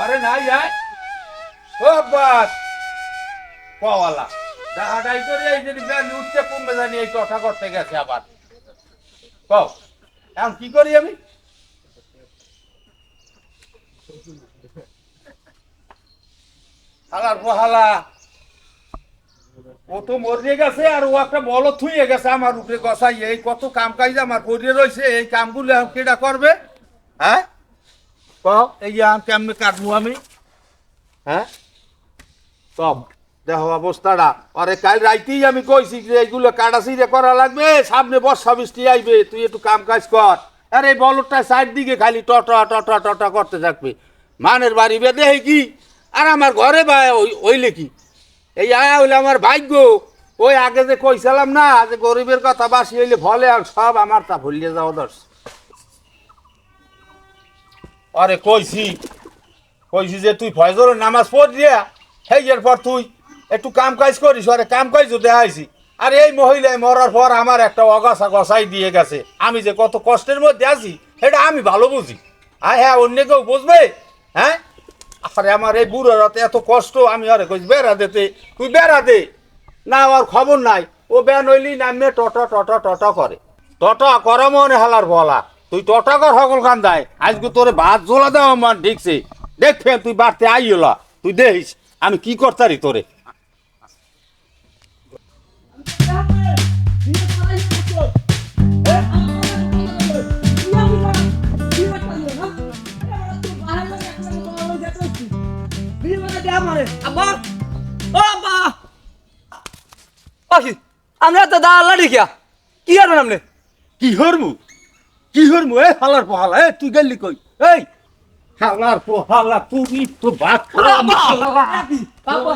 ঘরে নাই যায় ও আব্বাস কওয়ালা। ডাহাডাই করে, এই যে গাড়ি উঠতে কমবে জানি এই কথা করতে গেছে আবার। কও কি করি আমি? হালার ও তো মরিয়ে গেছে আর ও একটা বল থুয়ে গেছে আমার উপরে গসাই এই কত কাম কাজ আমার পড়িয়ে রয়েছে এই কামগুলো কেটা করবে? হ্যাঁ? কও এই যে আম কেমনে কাটবো আমি হ্যাঁ কম দেখো অবস্থাটা আরে কাল রাইতেই আমি কইছি যে এইগুলো কাটাছিরে করা লাগবে সামনে বর্ষা বৃষ্টি আইবে তুই একটু কাম কাজ কর আরে এই বলটা সাইড দিকে খালি টটা টটা টটা করতে থাকবে মানের বাড়ি বেঁধে হে কি আর আমার ঘরে বা ওইলে কি এই আয়া হইলে আমার ভাগ্য ওই আগে যে কইছিলাম না যে গরিবের কথা বাসি হইলে ফলে আর সব আমার তা ভুলিয়ে যাওয়া দর্শ আরে কইছি কইছি যে তুই ফয়জরের নামাজ পড় দিয়া সেই এরপর তুই একটু কাম কাজ করিস আরে কাম কাজ দেখাইছি আর এই মহিলায় মরার পর আমার একটা অগাছা গসাই দিয়ে গেছে আমি যে কত কষ্টের মধ্যে আছি সেটা আমি ভালো বুঝি হ্যাঁ হ্যাঁ অন্য কেউ বুঝবে হ্যাঁ আরে আমার এই বুড়ো রাতে এত কষ্ট আমি আরে কইস বেড়া দিতে তুই বেড়া দে না আমার খবর নাই ও বেন হইলি নামে টটা টটা টটা করে টটা কর মনে হালার বলা তুই টটা কর সকল খান দেয় আজকে তোরে ভাত জোলা দেওয়া মান ঠিকছে। দেখ তুই বাড়তে আইলা তুই দেখিস আমি কি করতারি তোরে? আমরা তো দা আল্লাহ কি আর কি হরমু কি হরমু এ হালার পোহালা এ তুই গেলি কই? এই হালার পোহালা তুই তো খাওয়া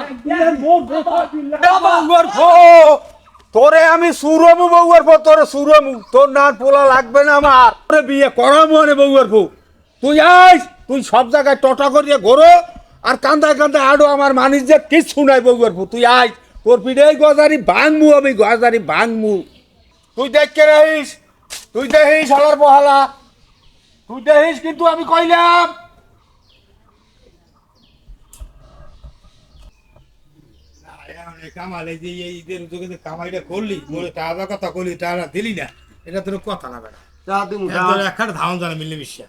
তোরে আমি সুরমু বউয়ার ফো তোরে সুরমু। তোর না পোলা লাগবে না আমার। তোরে বিয়ে করামু আরে বউয়ার ফো তুই আইস তুই সব জায়গায় টটা করিয়ে ঘোরো আর কান্দায় কান্দায় আডো আমার মানিস যে কিচ্ছু নাই বউয়ার ফো তুই আইস তোর পিঠে গজারি ভাঙমু আমি গজারি ভাঙমু। তুই দেখকে রহিস তুই দেখিস হালার বহালা। তুই দেখিস কিন্তু আমি কইলাম। কামাল এই যে এই ঈদের তোকে যে কামাইটা করলি বলে টাকা কথা করলি টাকা দিলি না। এটা তোর কথা না বেটা। একখানে ধান জানা মিললে বিশ্বা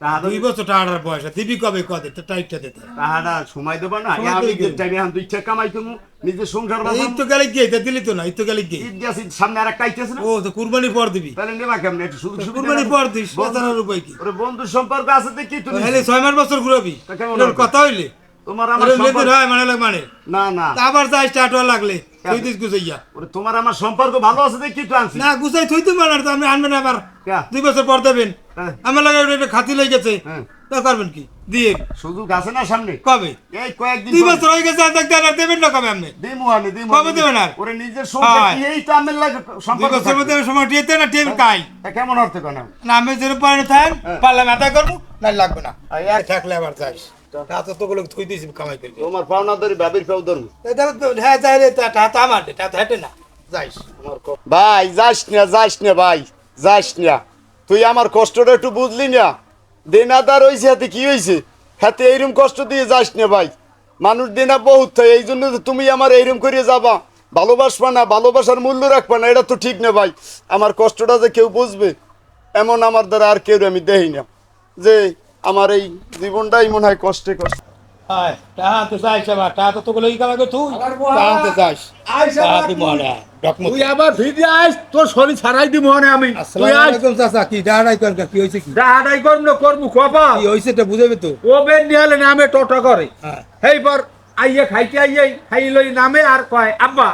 দুই বছর টাকার পয়সা দিবি কবে কদে তো টাইটটা দিতে তাহারা সময় দেবো না আমি টাইমে এখন দুই টাকা কামাই তুমি নিজের সংসার গেলে দিলি তো না গেলে ঈদ সামনে আর একটা আইতেছে না? ও তো কুরবানি পর দিবি। তাহলে নেবা কেমন? একটু শুধু শুধু কুরবানি পর দিস বন্ধু- উপায় কি? ওরে বন্ধুর সম্পর্ক আছে দেখি তুমি। হেলে ছয় মাস বছর ঘুরাবি? কথা হইলে। তোমার আমার সম্পর্ক হয় মানে লাগ মানে। না না। আবার যাই স্টার্ট হওয়া লাগলে। তুই দিস গুছাইয়া। ওরে তোমার আমার সম্পর্ক ভালো আছে দেখি তো আনছি। না গুছাই তুই তো মানার তো আমি আনবেন আবার? দুই বছর পর দেবেন। আমার লাগে এটা খাতি লেগে গেছে। হ্যাঁ। তা করবেন কি? দিয়ে। সুযোগ আছে না সামনে? কবে? এই কয়েকদিন দুই বছর হয়ে গেছে দেখতে আর দেবেন না কবে আপনি? দিমু আনে দিমু কবে দেবেন আর? ওরে নিজের কি এই তো আমের লাগে দুই সম্পর্ক বছরের মধ্যে সময় দিয়েতে না টেবিল কাই? কেমন অর্থ কেন না? আমি যেন পারে থাকেন। হ্যাঁ। পারলাম আদা করব না লাগবে না। আর থাকলে আবার যাইস তা তো তোগুলো থুই দিয়েছি কামাই করবি। তোমার পাওনা ধরে বাবির পাও ধরবো। হ্যাঁ যাই রে তা তা আমার তা হেঁটে না। যাইস। ভাই যাস না যাস না ভাই। যাস না। তুই আমার কষ্টটা একটু বুঝলি না। দেনাদার হয়েছে হাতে, কি হয়েছে হাতে এইরকম কষ্ট দিয়ে যাস না ভাই। মানুষ দেনা বহুত হয়, এই জন্য তুমি আমার এইরকম করে যাবা। ভালোবাসবা না, ভালোবাসার মূল্য রাখবা না, এটা তো ঠিক না ভাই। আমার কষ্টটা যে কেউ বুঝবে, এমন আমার দ্বারা আর কেউ আমি দেখি না। যে আমার এই জীবনটাই মনে হয় কষ্টে কষ্ট। হ্যাঁ তা তো যাইস আবার তা তো কামাই কর তুই। তা তো যাইস তা। মনে আবার আইস তোর শরীর ছাড়াই দিব মনে আমি। তুই আলাইকুম চাচা কি দাঁড়াই কর কি হইছে কি? ডাহাডাই করব না করব কপা কি হইছে এটা বুঝাবে তো? ও বেন নিহালে নামে টোটো করে। হ্যাঁ। হেই পর আইয়ে খাইতে আইয়ে খাই লই নামে আর কয় আব্বা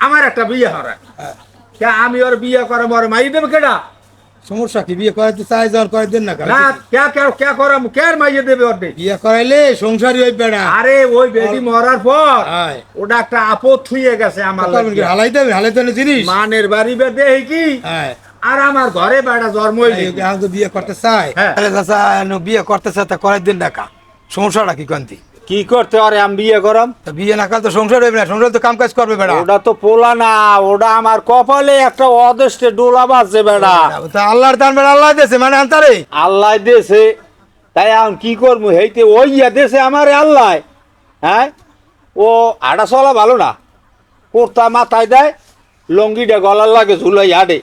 আমার একটা বিয়ে হরে হ্যাঁ। কে আমি ওর বিয়ে করে মরে মাই দেবে কেডা? সমস্যা কি? বিয়ে করাইতে চাই যাওয়ার করে দেন না না কে কে কে করে কে মাইয়ে দেবে ওর দে? বিয়ে করাইলে সংসারই ওই বেড়া আরে ওই বেটি মরার পর ওটা একটা আপদ থুয়ে গেছে আমার। হালাই দেবে হালাই দেবে জিনিস? মানের বাড়ি বে দেই কি? হ্যাঁ আর আমার ঘরে বেড়া জন্ম তো বিয়ে করতে চাই হ্যাঁ। বিয়ে করতে চাই তা করাই দেন না কা। সমস্যাটা কি কান্তি? কি করতে পারে আমি বিয়ে করাম। বিয়ে না কাল তো সংসার হইবে না সংসার তো কাম কাজ করবে বেড়া। ওটা তো পোলা না ওটা আমার কপালে একটা অদৃষ্টে ডোলা বাজছে বেড়া। তা আল্লাহর দান বেড়া আল্লাহ দেশে মানে আনতারে। আল্লাহ দিয়েছে তাই এখন কি করব? হেইতে ওই দেশে আমার আল্লাহ। হ্যাঁ? ও আড়া চলা ভালো না। কোর্তা মাথায় দেয় লঙ্গিটা গলার লাগে ঝুলাই আডে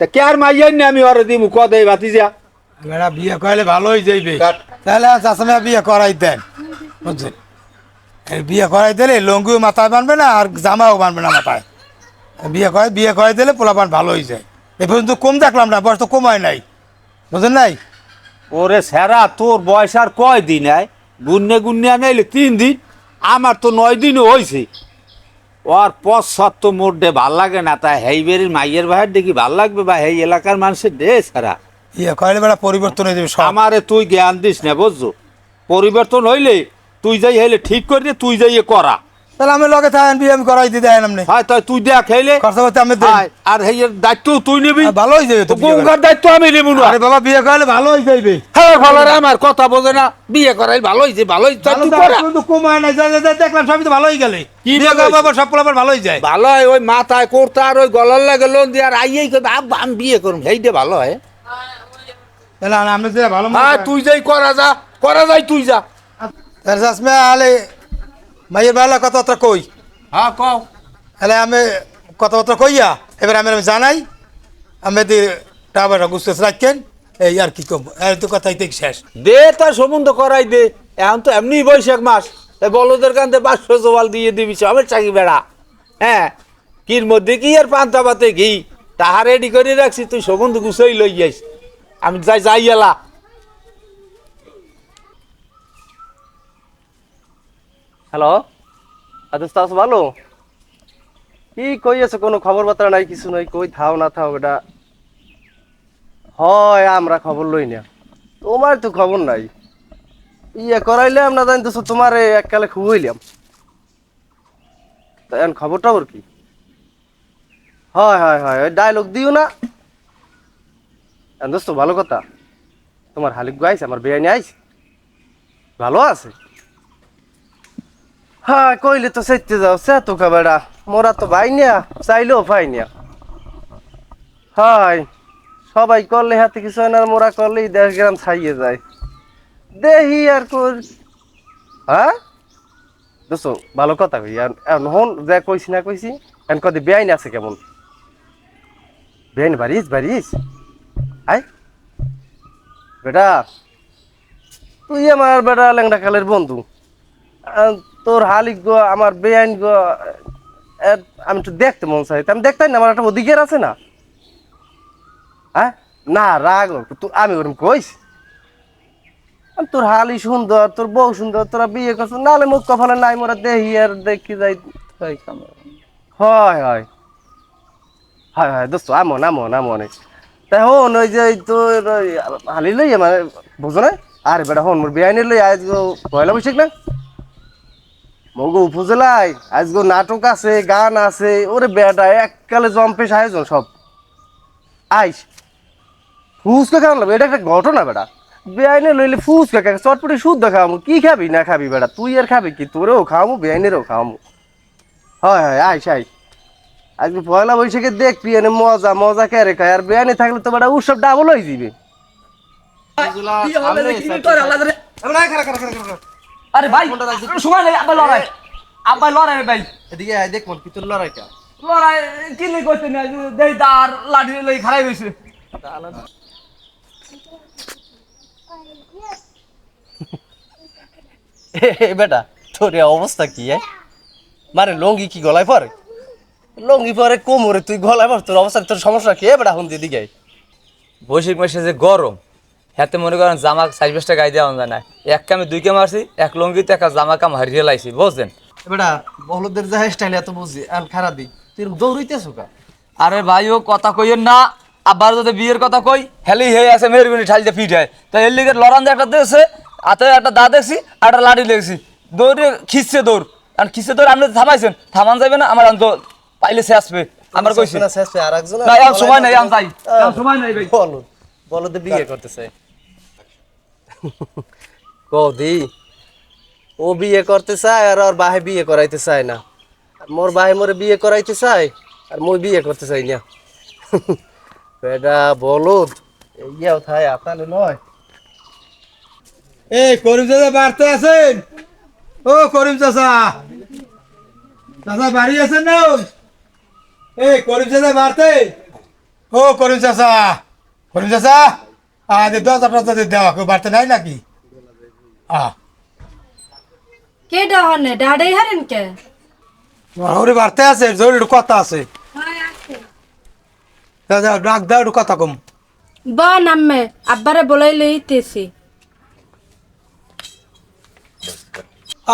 তা কে আর মাইয়াই না আমি ওরে দিমু? কদে বাতি যা বেড়া বিয়ে করলে ভালো হয়ে যাইবে। তাহলে চাষমা বিয়ে করাই দেন। বুঝছেন বিয়ে করাই দিলে লঙ্গিও মাথায় বানবে না আর জামাও বানবে না মাথায়। বিয়ে করে বিয়ে করাই দিলে পোলাপান ভালো হয়ে যায়। এ পর্যন্ত কম দেখলাম না বয়স তো কমায় নাই। বুঝলেন নাই? ওরে স্যারা তোর বয়স আর কয় দিন আয়? গুন্নে গুন্নে আনাইলে তিন দিন আমার তো নয় দিনও হয়েছে ওর পশ্চাৎ তো মোটে ভালো লাগে না তাই হেইবেরির মাইয়ের ভাইয়ের দেখি ভালো লাগবে বা এই এলাকার মানুষের দে সারা ইয়ে বেড়া পরিবর্তন হয়ে যাবে সব। আমারে তুই জ্ঞান দিস না বুঝছ? পরিবর্তন হইলে তুই যাই হইলে ঠিক করে দে, তুই যাইয়ে করা। তাহলে আমি লগে থাকেন বিয়ে আমি করাই দিতে হয় আপনি হয় তাই তুই দেখ হইলে খরচা আমি দেন। হয়, আর হেয়ের দায়িত্ব তুই নিবি। ভালো হয়ে যাবে তো গঙ্গার দায়িত্ব আমি নেব না। আরে বাবা বিয়ে করলে ভালো হয়ে যাইবে। হ্যাঁ ফলারে আমার কথা বোঝে না। বিয়ে করাই ভালো ভালো হয়েছে ভালো তুই তো করা। কিন্তু কমায় না যা যা দেখলাম সবই তো ভালো হয়ে গেলে। কি বিয়ে ভালো করব সব পোলাপান ভালো হয়ে যায়। ভালো হয় ওই মাথায় করতে আর ওই গলার লাগে লোন দিয়ে আর আইয়েই আব্বা আমি বিয়ে করুম সেইটা ভালো হয়। তাহলে আমি যে ভালো হ্যাঁ তুই যাই করা যা করা যাই তুই যা। তার চাষমা আলে মাইয়ের বেলা কথাবার্তা কই? হ্যাঁ কও। তাহলে আমি কথাবার্তা কইয়া এবার আমি আমি জানাই আমি দি টাবাটা গুছতে রাখেন এই আর কি কম এই তো কথাই ঠিক শেষ। দে তার সম্বন্ধ করাই দে এখন তো এমনি বৈশাখ মাস। তাই বলদের কান্তে পাঁচশো জোয়াল দিয়ে দিবি সবের চাকি বেড়া। হ্যাঁ কির মধ্যে কি আর পান্তা পাতে ঘি? তাহা রেডি করে রাখছি তুই সম্বন্ধ গুছাই লই যাইস আমি যাই যাই এলা। হ্যালো আদেশ তাস ভালো? কি কই আছে? কোনো খবর বার্তা নাই, কিছু নাই, কই থাও না থাও এটা? হয়, আমরা খবর লই না। তোমার তো খবর নাই। ইয়ে করাইলাম না, জানি তো তোমার এককালে খুবইলাম তা এখন খবর টবর কি? হয় হয় হয়, ওই ডায়লগ দিও না। দোস্ত, ভালো কথা। তোমার হালিক গাইছে আমার বেআইনি আইছে। ভালো আছে? হ্যাঁ কইলে তো সেতে যাও, সে তো বেড়া মোরা তো ভাই নিয়া চাইলেও পাই নিয়া হাই, সবাই করলে হাতে কিছু হয় না মোরা করলেই দেশ গ্রাম ছাইয়ে যায়। দেহি আর কর হ্যাঁ? দোস্ত, ভালো কথা কই, আর হন, যা কইছি না কইছি এখন কদি বেআইন আছে কেমন? বেআইন বাড়িস বাড়িস। আই। বেটা, তুই আমার বেটা ল্যাংড়া কালের বন্ধু। তোর হালিক গো আমার বেআইন গো আমি একটু দেখতে মন চাই। আমি দেখতাই না আমার একটা অধিকার আছে না? হ্যাঁ? না রাগ তুই আমি ওরকম কইস তোর হালি সুন্দর তোর বউ সুন্দর তোরা বিয়ে করছ নালে মুখ কপালে নাই মোরা দেখি আর দেখি যাই। হয় হয় হয়। হয় দোস্ত আমন আমন আমন। তাই হন ওই যে তোর হালি লই মানে বুঝো না? আরে বেটা হন মোর বেআইনি লই আজ পয়লা বৈশাখ না? মগো উপজেলায় আজগো নাটক আছে গান আছে ওরে বেটা এককালে জম্পেশ আয়োজন সব। আইস ফুচকা খাওয়ান লাগবে এটা একটা ঘটনা বেটা। বেআইনে লইলে ফুচকা খাই চটপটি শুদ্ধ খাওয়ামু কি খাবি না খাবি বেটা তুই আর খাবি কি তোরেও খাওয়ামু বেআইনেরও খাওয়ামু। হয় হয় আইস আইস। আজকে পয়লা বৈশাখে দেখবি এনে মজা মজা কেরে খায় আর বেআইনে থাকলে তো বেটা উৎসব ডাবল হয়ে যাবে। আরে ভাই সময় নেই আব্বাই লড়াই। আব্বাই লড়াই ভাই। এদিকে আয় দেখ মন কি লড়াইটা লড়াই কি লই করতে না দেই তার লাঠি লই খারাই হইছে। এ বেটা তোর অবস্থা কি এ? মানে লঙ্গি কি গলায় পরে? লঙ্গি পরে কোমরে তুই গলায় পর তোর অবস্থা তোর সমস্যা কি এ বেটা হুন দিদি বৈশাখ মাসে যে গরম হাতে মনে করেন জামা চার পাঁচটা গায়ে দেওয়া যায় না। এক কামে দুই কাম আসছি এক লঙ্গিতে একটা জামা কাম হারিয়ে লাইছি বুঝলেন বেটা বহলদের যা স্টাইল এত বুঝি আর খারাপ দি তুই দৌড়ইতেছ কা? আরে ভাই ও কথা কইয়েন না। আবার যদি বিয়ের কথা কই হেলি হয়ে আছে মেরগুনি ফিট হয়। তো এর লিগে লড়ান একটা দিয়েছে হাতে একটা দা দেখছি আর একটা লাঠি দেখছি। দৌড়ে খিসছে দৌড়। আর খিসছে দৌড় আপনি থামাইছেন থামান যাবে না আমার আম পাইলে সে আসবে। আমার কইছে। না শেষ আর একজন না সময় নাই আমি যাই সময় নাই ভাই। বলো বলো বিয়ে করতেছে। কদি ও বিয়ে করতে চায় আর ওর বাহে বিয়ে করাইতে চায় না। আর মোর বাহে মোরে বিয়ে করাইতে চায় আর মই বিয়ে করতে চাই না। বেটা বলদ ইয়াও থায় আতালে নয় এই, করিম চাচা বাড়তে আছেন? ও, করিম চাচা। চাচা বাড়ি আছেন না? এই, করিম চাচা বাড়তে? ও, করিম চাচা। করিম চাচা? আজ দশটা টসা দেওয়া কেউ বাড়তে নাই নাকি? আহ। কে ডহনে ডাডাই হারেন কে? ওরে বাড়তে আছে জরুরি কথা আছে। দাদা ডাক দাও একটু কথা কম। ব নামে আব্বারে বলাই লইতেছি।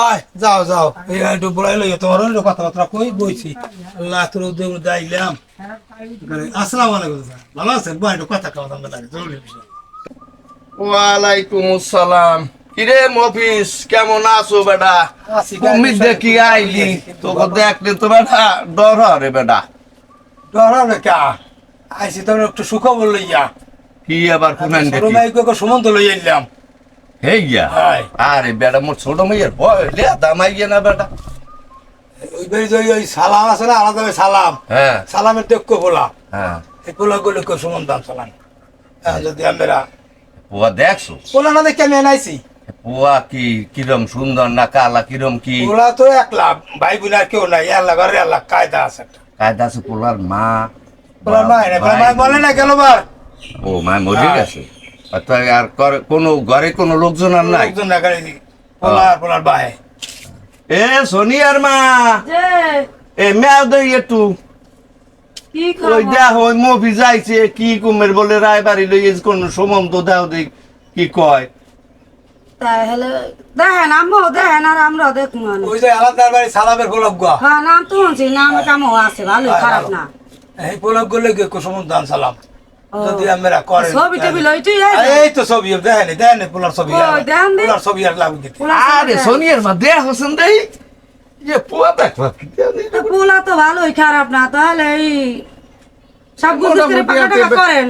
আয় যাও যাও। এই একটু বলাই লইয়া তোমার একটু কথাবার্তা কই বইছি। আল্লাহ তোর উদ্যোগ দাইলাম আসসালামু আলাইকুম ভালো আছেন? বই একটু কথা কওয়া দাম জরুরি বিষয়। ওয়ালাইকুম আসসালাম কিরে মফিস কেমন আছো বেটা? তুমি দেখি আইলি তোকে দেখলে তো বেটা ডর রে বেটা। ডর হবে কা? আইসি তোমরা একটু সুখবর লইয়া। কি আবার কোনান সুমন্ত লই গিয়া? আরে বেটা মোর ছোট মেয়ের ভয় লে দামাই গিয়ে না বেটা। ওই বেরি ওই ওই সালাম আছে না আলাদা সালাম। হ্যাঁ। সালামের দেখ পোলা। হ্যাঁ। এই পোলা গুলো কো সুমন্ত সালাম হ্যাঁ, যদি আমরা পোয়া দেখছ? পোলা না দেখে আমি আনাইছি। পোয়া কি কিরম সুন্দর না কালা কিরম কি? পোলা তো একলা ভাই বোন আর কেউ নাই আল্লাহ ঘরে আল্লাহ কায়দা আছে কায়দা আছে পোলার মা পোলার মা মা বলে না গেল বার? ও মা মরে হ্যাঁ। গেছে। আর তো আর করে- কোনো ঘরে কোনো লোকজন আর নাই? লোকজন না গাড়ি পোলার পোলার ভাই এ সোনিয়ার মা। এ মেয়াও দেই একটু। ওই দেখ ওই মফি যাইছে কি কুমের বলে রায় বাড়ি লই কোন সমন্ত দাও দেখ কি কয়। তাহলে দেখেন আমো দেখেন আর দেখুন ওই যে আলাদা বাড়ি সালামের হ্যাঁ নাম তো শুনছি নাম কামও আছে? ভালো খারাপ না। এই পোলকগুলো কে সুমন্ত দাম সালাম। যদি আমরা করে ছবি টবি লইতুই এই তো ছবি দেখেন দেখেন পোলার ছবি পোলার ছবি আর লাগু দিতে। আরে সোনিয়ার মা দেখ হোসেন দেই। পোলা তো ভালোই খারাপ না তাহলে এই সব বুঝতে করে পাকা টাকা করেন।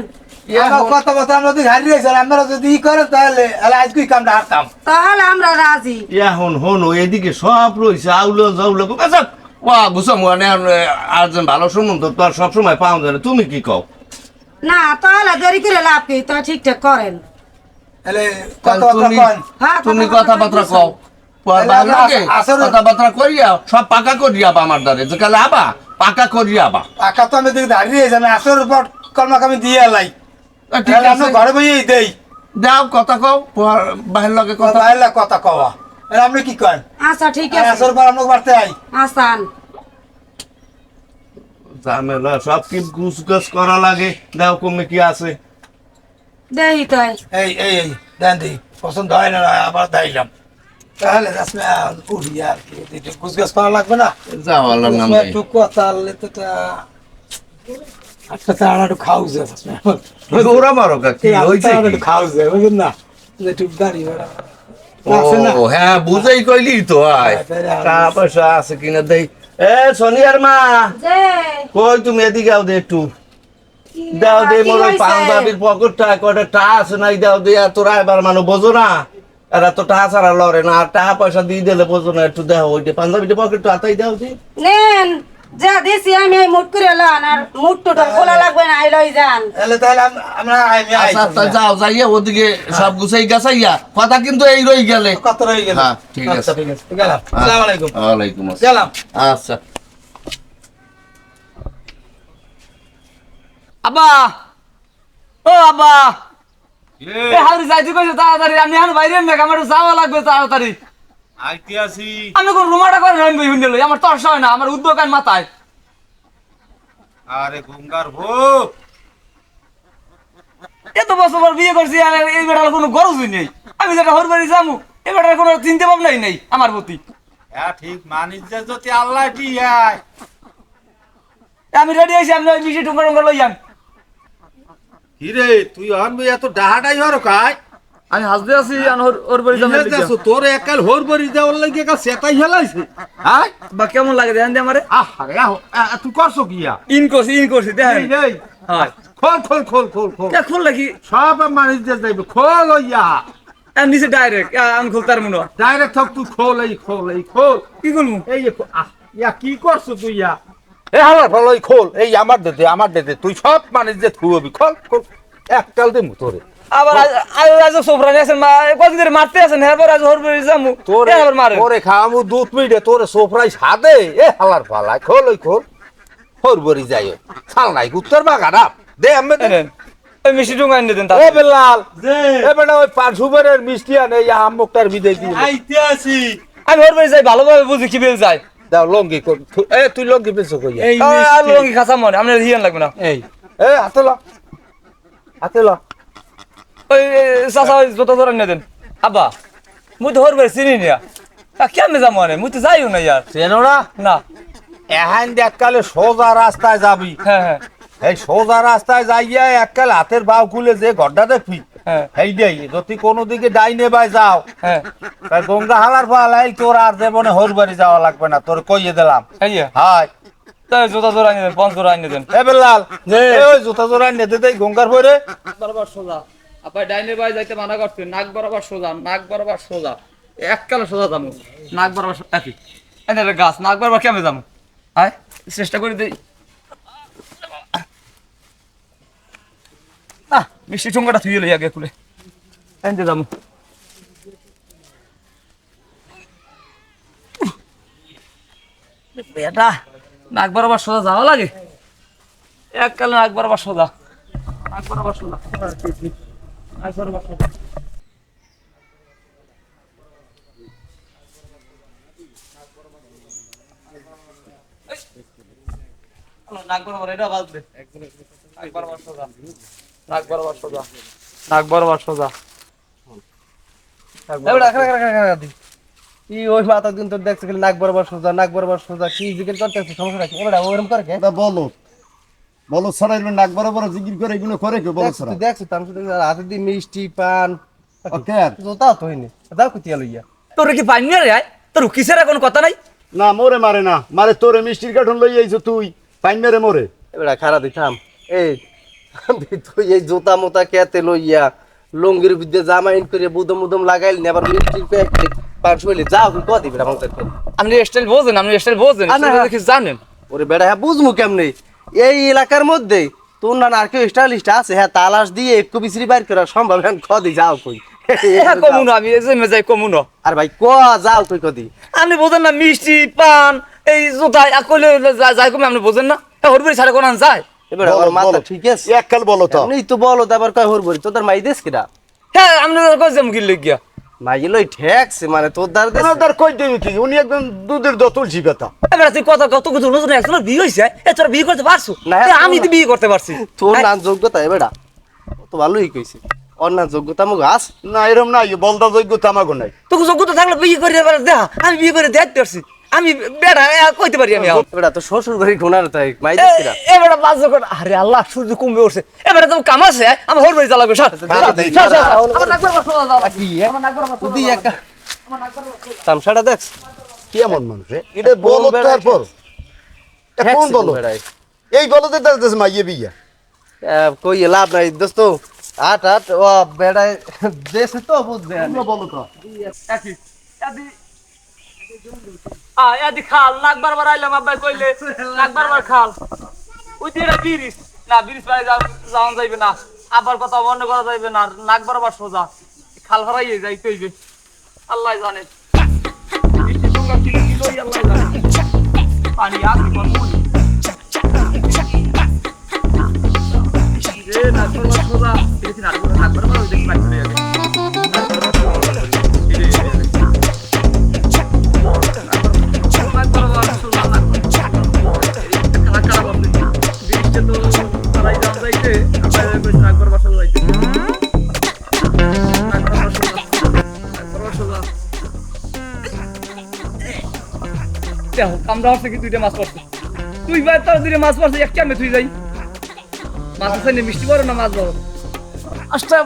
আমার কথা কথা আমরা যদি হারিয়ে যাই আমরা যদি ই করে তাহলে তাহলে কামটা হারতাম। তাহলে আমরা রাজি। এখন হন এদিকে সব রয়েছে আউলো জাউলো আচ্ছা ওয়া গুছাম মানে আর যেন ভালো সম্বন্ধ তো আর সবসময় পাওয়া যায় না। তুমি কি কও? না তাহলে দেরি করে লাভ কি? তো ঠিকঠাক করেন। তাহলে তাহলে কথাবার্তা তুমি কন। হ্যাঁ তুমি কথাবার্তা কথাবার্তা কও। পর তাহলে ভালো লাগে আমরা আসরে- কথাবার্তা করিয়া সব পাকা করিয়া আমার দ্বারে। যে কালে আবা পাকা করিয়া আবা। টাকা তো আমি দেখি হারিয়ে যাই পর কর্মাক দিয়ে এলাই। ঠিক আছে। ঘরে বইয়েই দেই। দাও কথা কও বাহির লগে কথা কথা এলা কথা কওয়া আপনি কি করেন? আচ্ছা ঠিক আছে। আসর পর আপনাকে বাড়তে আই আসান। ঝামেলা সব কি গুছ গাছ করা লাগে? দাও কমে কি আছে? তাই। এই এই এই দেন দিই পছন্দ হয় না আবার দাইলাম। তাহলে উঠি আর কি করা লাগবে না? যাও আল্লাহর নাম একটু কথা আনলে তো তা একটা খাও যায় ওরা মারো কা? কি? হইছে একটু খাও যায় বুঝলেন না? একটু গাড়ি ভাড়া। ও হ্যাঁ বুঝাই কইলি তো আয়। হ্যাঁ, টাকা পয়সা আছে কিনা দেই। এ সোনিয়ার মা! কই তুমি এদিকে আও দে একটু। দাও দে মোর হইছে? পাঞ্জাবির পকেটটা কয়টা টা আছে নাই দাও দে আর তোরা এবার মানে বোঝো না। এরা তো টাকা ছাড়া লড়ে না আর টাকা পয়সা দিয়ে দিলে বোঝো না একটু দেখো ওইটা পাঞ্জাবিটা পকেটটা হাতাই দাও দি। নেন যা দিছি আমি এই মুট করে লন আর মুট টোটাল খোলা লাগবে না আই লই যান। তাহলে তাহলে আমরা আমি আই আচ্ছা আচ্ছা, যাও যাইয়া ওদিকে সব গুছাই গাছাইয়া। কথা কিন্তু এই রই গেলে। কত রয়ে গেল। হ্যাঁ, ঠিক আছে। আচ্ছা ঠিক আছে। গেলাম। আসসালামু আলাইকুম। ওয়ালাইকুম আসসালাম। আচ্ছা। আব্বা! ও আব্বা! এ হাউরি যাইতে কইছে তাড়াতাড়ি আমি এখন বাইরে মেঘ আমার যাওয়া লাগবে তাড়াতাড়ি। আইতে আসি। আমি কোন রুমাটা করে আমি বই হুন্ডে আমার তরসা হয় না আমার উদ্যোগ মাথায়। আরে গঙ্গার ভো এত বছর পর বিয়ে করছি আর এই বেটার কোনো গরজই নেই। আমি যেটা হর বাড়ি যামু এই বেটার কোনো চিন্তা ভাবনাই নেই আমার প্রতি। হ্যাঁ ঠিক মানিস যে যদি আল্লাহ আমি রেডি আছি আমি ওই মিশি টুঙ্গা টুঙ্গা লই কিরে তুই আনবি এত ডাহাটাই হর কাই? আমি হাসতে আছি ওর- ওর বাড়ি যাব দেখছ তোর একাল হোর বরি দেওয়ার লাগে একাল সেটাই হেলাইছে হ্যাঁ বা কেমন লাগে দেখেন আমারে? আহ, তুই করছ কি ইন করছি ইন করছি দেখেন। এই, এই, খোল খোল খোল খোল খোল। কে খুললে কি সব মানুষ দিয়ে যাইবে। খোল ইয়া। আর নিচে ডাইরেক্ট আমি খুলতার মনে হয়। ডাইরেক্ট থাক তুই খোল এই খোল এই খোল। কি করব? এই আহ, ইয়া কি করছ তুই ইয়া? এ হালার ভালো এই খোল এই আমার দে দে আমার দে দে তুই সব মানুষ দিয়ে থুবি খোল খোল এককাল দে মুতরে আবার আজ আজ সোফরানি আছেন মা ধরে মারতে আছেন হ্যাঁ পর আজ হরবে যামু। তোরে আবার মারে তোরে খাওয়ামু দুধ মিটে তোরে সোফরাই সাদে এ হালার ফালাই খোল ওই খোল। হরবরি যাই ছাল নাই উত্তর বাগানা দে আমি ওই মিষ্টি এনে দেন এ বেলাল এ বেটা ওই পাঁচ মিষ্টি আনে ইয়া আমুকটার বিদে দিয়ে আইতে আসি। আমি যাই ভালোভাবে বুঝি কি বেল যায়। দাও লঙ্গি এ তুই লঙ্গি পেছো কই এই আর। লঙ্গি খাসা মনে আপনার হিয়ান লাগবে না। এই। এ হাতে ল হাতে ল। ওই ওই জোতা ধরে এনে দেন। আব্বা মুই তো হরবে চিনি না। কেমনে যাব মানে মুই তো যাইও না ইয়ার। চেনো না? না। এহান এককালে সোজা রাস্তায় যাবি। হ্যাঁ হ্যাঁ। এই সোজা রাস্তায় যাইয়া এককাল হাতের বাউ খুলে যে গড্ডা দেখবি হ্যাঁ। এই দেই যদি কোনো দিকে ডাইনে বাই যাও হ্যাঁ। তাই গঙ্গা হালার ফালাই তোর আর জীবনে হরবাড়ি যাওয়া লাগবে না তোর কইয়ে দিলাম। এই হাই তাই জোতা ধরে এনে দেন পঞ্চ ধরে এনে দেন। এ বেলাল এ ওই জুতা জোড়া নেতে দেই গঙ্গার পরে বরাবর সোজা। আপনি ডাইনে বাই যাইতে মানা নাক বরাবর সোজা নাক বরাবর সোজা। এককালে সোজা যাব নাক বরাবর একই গাছ নাক বরাবর কেমনে যাব আয় চেষ্টা করে দেই। মিষ্টি ঠুঙ্গাটা থুয়ে লই আগে খুলে। এনতে যাব বেটা, নাক বরাবর সোজা যাওয়া লাগে? এককালে নাক বরাবর সোজা। নাক বরাবর সোজা। নাক বরাবর সোজা। নাক বরাবর, এটা বাজবে নাক বরাবর সোজা। নাক বরাবর সোজা বরাবর সোজা ওই মাথা দিন তোর দেখছে নাক বরাবর সোজা নাক বরাবর সোজা কি জিজ্ঞেস করতেছে সমস্যা কি এবারে ওরম করে কে এটা বলো বলো ছড়াইবে নাক বড় বড় করে এগুলো করে কে বলো ছড়া দেখছ তার সাথে হাতে দি মিষ্টি পান ওকে আর জোতাও তো হইনি দাও কুতিয়া লইয়া তোর কি পানি রে আয় তোর কিসের কোনো কথা নাই না মোরে মারে না মারে তোরে মিষ্টির কাঠন লই আইছো তুই পাইন মেরে মোরে এবারে খারা দি থাম এই তুই এই জোতা মোতা কেতে লইয়া লঙ্গির বিদ্যে জামা ইন করে বুদম বুদম লাগাইলি না আবার মিষ্টির শুইলি। যাও কদি বেটা মঙ্গল আপনি স্টাইল বোঝেন আপনি স্টাইল বোঝেন আনা। জানেন। ওরে বেটা হ্যাঁ বুঝমু কেমনে? এই এলাকার মধ্যে তোর না আর কেউ স্টাইলিস্ট আছে হ্যাঁ তালাশ দিয়ে একটু বিচরি বাইর করা সম্ভব হ্যাঁ কদি যাও কই। হ্যাঁ কমুন আমি যাই কমুন। আর ভাই ক যাও তুই কদি আপনি বোঝেন না মিষ্টি পান এই জোতা কইলে যাই কমে আপনি বোঝেন না। হরবরি ছাড়া কোন যায়? এবার বলো, আমার মাথা ঠিক আছে? এককাল বলো তো। এমনি তো বলো তারপর কয় হরবরি তোদের মাই দেশ কিনা হ্যাঁ আপনি কই যাম কি লাগিয়া? মাই লই ঠেকছে মানে তোর দেশ ওনার কই দেবি কি? উনি একদম দুধের দতুল এবার তুই কথা কত কিছু নতুন একজন বিয়ে হয়েছে এ তোরা বিয়ে করতে পারছ? না, আমি তো বিয়ে করতে পারছি। তোর নাম যোগ্যতা এবেটা ও তো ভালোই কইছে। ওর না যোগ্যতা আস ইয়ে বলদা তামাগো নাই। তোকে যোগ্যতা থাকলে বিয়ে করে এবার দেখা আমি বিয়ে করে দেখতে পারছি। আমি বেড়া এ, কইতে পারি আমি। এবেটা তো শ্বশুর বাড়ি ঘোনার তাই মাই এ, কিনা এবারে বাজ যখন আরে আল্লাহ সূর্য কমবে উঠছে। এবারে তো কাম আছে আমার হর বাড়ি জ্বালাবে সর। খারাপ দেখি, সর, সর, খারাপ। আমার নাক বরাবর সোজা যাও। কি তুই একটা তামসাটা দেখ। কি এমন মানুষ রে? এটা বলো বেড়াই তারপর। কোন বলো? এই বলো তো মাইয়ে বিয়া। কই লাভ নাই দোস্ত। আট আট ও বেড়ায়। দেশে তো বুঝবে বলো তো। এদি খাল, নাক বার আইলাম, আব্বাই কইলে, নাক বার খাল। ওই এটা বিরিশ না বিরিশ পাই যাওয়া যাইবে না। আবার কথা বন্ধ করা যাইবে না, নাক বার সোজা। খাল হারাইয়ে যাই লই আল্লাহ জানে। পানি আসবে কামড়া হচ্ছে কি দুইটা মাছ পড়ছে তুই ভাই তোর দুইটা মাছ পড়ছে এক কেমনে তুই যাই? মাছ আছে না মিষ্টি বড় না মাছ বড়? আচ্ছা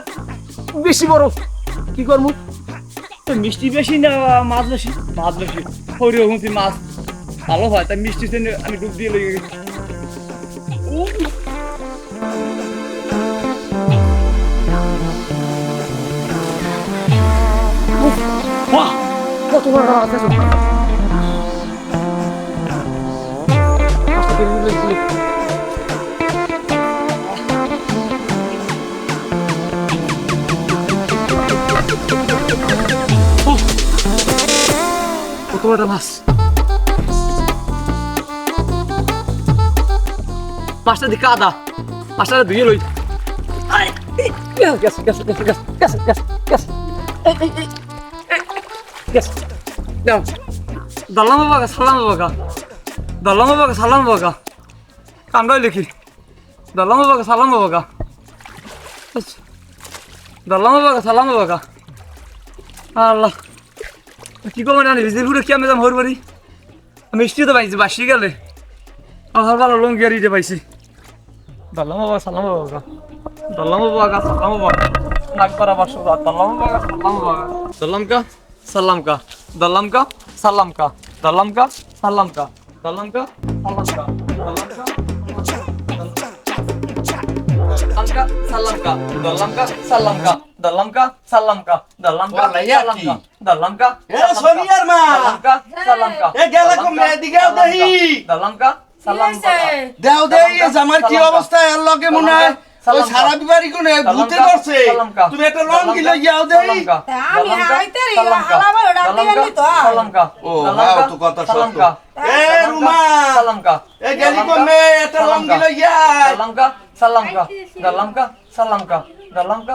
বেশি বড়। কি করব? মিষ্টি বেশি না মাছ বেশি? মাছ বেশি। হরি মাছ। ভালো হয় তাই মিষ্টি আমি ডুব দিয়ে লেগে গেছি। কত বড় কটা মাছ মাছটা দি কাদা মাছটা ধুয়ে লই। দালাম বাবাকে সালাম বাবাকা দালাম বাবাকে সালাম বাবাকা কান্দাই লিখি। দালাম বাবাকে সালাম বাবাকা দালাম বাবাকে সালাম বাবাকা আল্লাহ। কি কম জানি বিজলি ফুটে কি আমি যাম হর বাড়ি মিষ্টি তো পাইছি বাসি গেলে। আমার ভালো লঙ্গি আর ইটে পাইছি। দল্লাম বাবা সালাম বাবা দল্লাম বাবা সালাম বাবা নাক পারা বাসো দল্লাম বাবা সালাম বাবা দল্লাম কা? সালাম কা। দল্লাম কা? সালাম কা। দল্লাম কা? সালাম কা। দল্লাম কা? সালাম কা। দল্লাম কা? দল্লামকা সাল্লামকা দল্লামকা সাল্লামকা দল্লামকা সাল্লামকা দল্লামকা সাল্লামকা দল্লামকা এ সোনিয়ার মা দল্লামকা সাল্লামকা এ গেলা কো মেদি গেও দহি দল্লামকা সাল্লামকা দেও দেই জামার কি অবস্থা এর লগে মনে হয় ওই সারা বিবারি কোনে ভূতে করছে তুমি একটা লং কি যাও দেই আমি আইতে রে হালাবা ডাক দিয়ে তো সালামকা ও হাও তো কথা সত্য এ রুমা সালামকা এ গেলি কো মে একটা লং কি যা সালামকা সালামকা দালামকা সালামকা দালামকা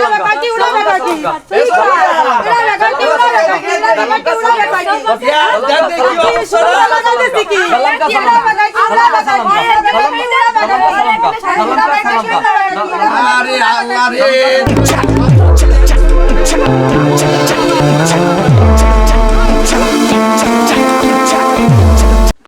আরে আল্লাহ রে